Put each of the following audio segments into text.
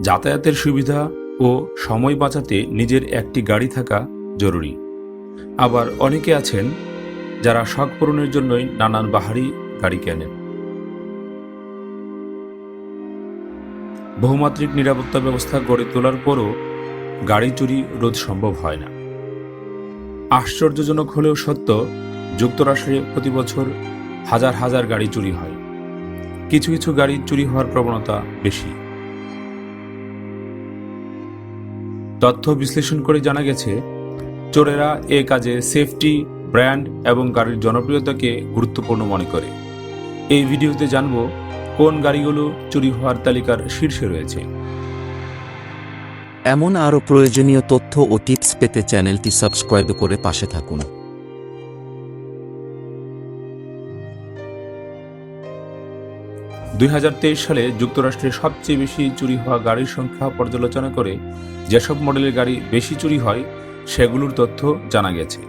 যাতায়াতের সুবিধা ও সময় বাঁচাতে নিজের একটি গাড়ি থাকা জরুরি। আবার অনেকে আছেন যারা শখ পূরণের জন্যই নানান বাহারি গাড়ি কেনেন। বহুমাত্রিক নিরাপত্তা ব্যবস্থা গড়ে তোলার পরও গাড়ি চুরি রোধ সম্ভব হয় না। আশ্চর্যজনক হলেও সত্য, যুক্তরাষ্ট্রে প্রতি বছর হাজার হাজার গাড়ি চুরি হয়। কিছু কিছু গাড়ি চুরি হওয়ার প্রবণতা বেশি। তথ্য বিশ্লেষণ করে জানা গেছে, চোরেরা এ কাজে সেফটি ব্র্যান্ড এবং গাড়ির জনপ্রিয়তাকে গুরুত্বপূর্ণ মনে করে। এই ভিডিওতে জানব কোন গাড়িগুলো চুরি হওয়ার তালিকার শীর্ষে রয়েছে। এমন আরও প্রয়োজনীয় তথ্য ও টিপস পেতে চ্যানেলটি সাবস্ক্রাইব করে পাশে থাকুন। দুই হাজার তেইশ সালে যুক্তরাষ্ট্রে সবচেয়ে বেশি চুরি হওয়া গাড়ির সংখ্যা পর্যালোচনা করে যেসব মডেলের গাড়ি বেশি চুরি হয়, সেগুলোর তথ্য জানা গেছে।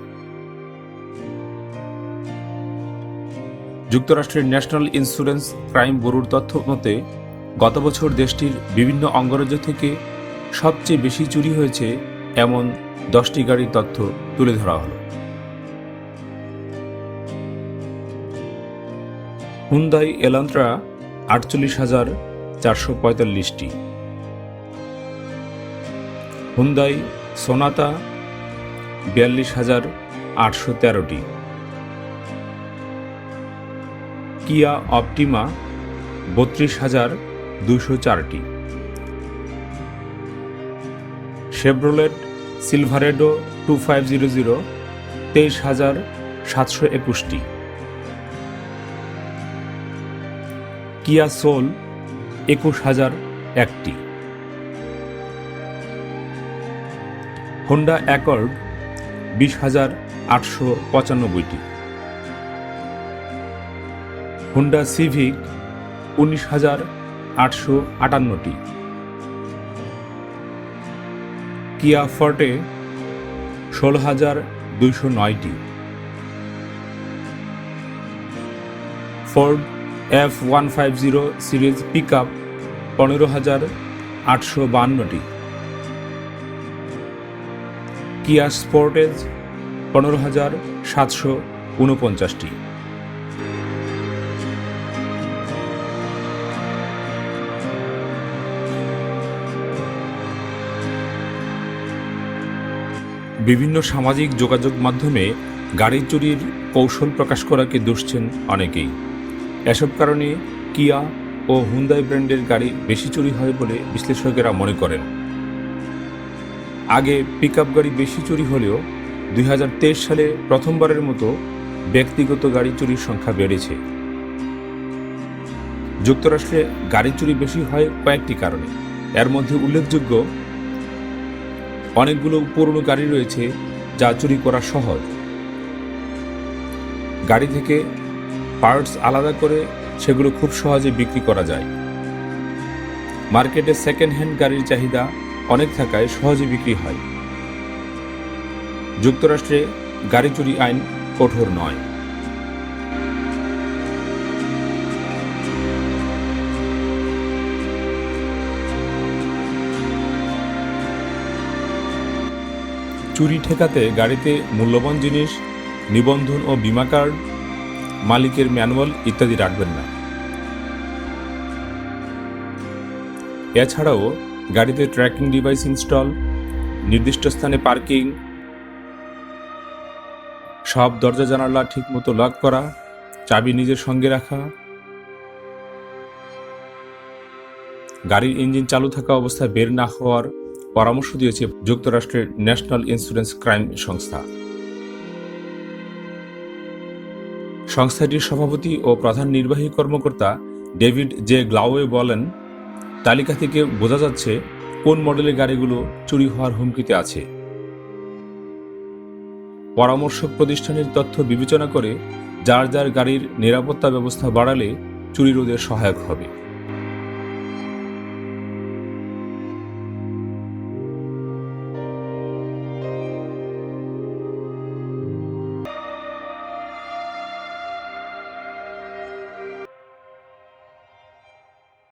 যুক্তরাষ্ট্রের ন্যাশনাল ইন্স্যুরেন্স ক্রাইম ব্যুরোর তথ্য মতে, গত বছর দেশটির বিভিন্ন অঙ্গরাজ্য থেকে সবচেয়ে বেশি চুরি হয়েছে এমন দশটি গাড়ির তথ্য তুলে ধরা হলো। হুন্দাই এলান্ত্রা আটচল্লিশ হাজার চারশো পঁয়তাল্লিশটি। হুন্দাই সোনাতা বিয়াল্লিশ হাজার আটশো তেরোটি। কিয়া অপটিমা বত্রিশ হাজার দুশো চারটি। Chevrolet Silverado two five zero zero তেইশ হাজার সাতশো একুশটি। কিয়া সোল, একুশ হাজার একটি। হোন্ডা অ্যাকর্ড বিশ হাজার আটশো পঁচানব্বইটি। হোন্ডা সিভিক উনিশ হাজার আটশো আটান্নটি। কিয়া ফর্টে, ষোলো হাজার দুইশো নয়টি। Ford F one five zero series pickup পনেরো হাজার আটশো বান্নটি। কিয়া স্পোর্টেজ পনেরো হাজার সাতশো উনপঞ্চাশটি। বিভিন্ন সামাজিক যোগাযোগ মাধ্যমে গাড়ি চুরির কৌশল প্রকাশ করাকে দুষছেন অনেকেই। এসব কারণে কিয়া ও হুন্দাই ব্র্যান্ডের গাড়ি বেশি চুরি হয় বলে বিশ্লেষকেরা মনে করেন। আগে পিকআপ গাড়ি বেশি চুরি হলেও দুই হাজার তেইশ সালে প্রথমবারের মতো ব্যক্তিগত গাড়ি চুরির সংখ্যা বেড়েছে। যুক্তরাষ্ট্রে গাড়ি চুরি বেশি হয় কয়েকটি কারণে। এর মধ্যে উল্লেখযোগ্য, অনেকগুলো পুরনো গাড়ি রয়েছে যা চুরি করা সহজ। গাড়ি থেকে পার্টস আলাদা করে সেগুলো খুব সহজে বিক্রি করা যায়। মার্কেটে সেকেন্ড হ্যান্ড গাড়ির চাহিদা অনেক থাকায় সহজে বিক্রি হয়। যুক্তরাষ্ট্রে গাড়ি চুরি আইন কঠোর নয়। চুরি ঠেকাতে গাড়িতে মূল্যবান জিনিস, নিবন্ধন ও বিমা কার্ড মালিকের ম্যানুয়াল ইত্যাদি রাখবেন না। এছাড়াও গাড়িতে ট্র্যাকিং ডিভাইস ইনস্টল, নির্দিষ্ট স্থানে পার্কিং, সব দরজা জানালা ঠিকমতো লক করা, চাবি নিজের সঙ্গে রাখা, গাড়ির ইঞ্জিন চালু থাকা অবস্থায় বের না হওয়ার পরামর্শ দিয়েছে যুক্তরাষ্ট্রের ন্যাশনাল ইন্স্যুরেন্স ক্রাইম সংস্থা। সংস্থাটির সভাপতি ও প্রধান নির্বাহী কর্মকর্তা ডেভিড জে গ্লাওয়ে বলেন, তালিকা থেকে বোঝা যাচ্ছে কোন মডেলের গাড়িগুলো চুরি হওয়ার হুমকিতে আছে। পরামর্শক প্রতিষ্ঠানের তথ্য বিবেচনা করে যার যার গাড়ির নিরাপত্তা ব্যবস্থা বাড়ালে চুরি রোধে সহায়ক হবে।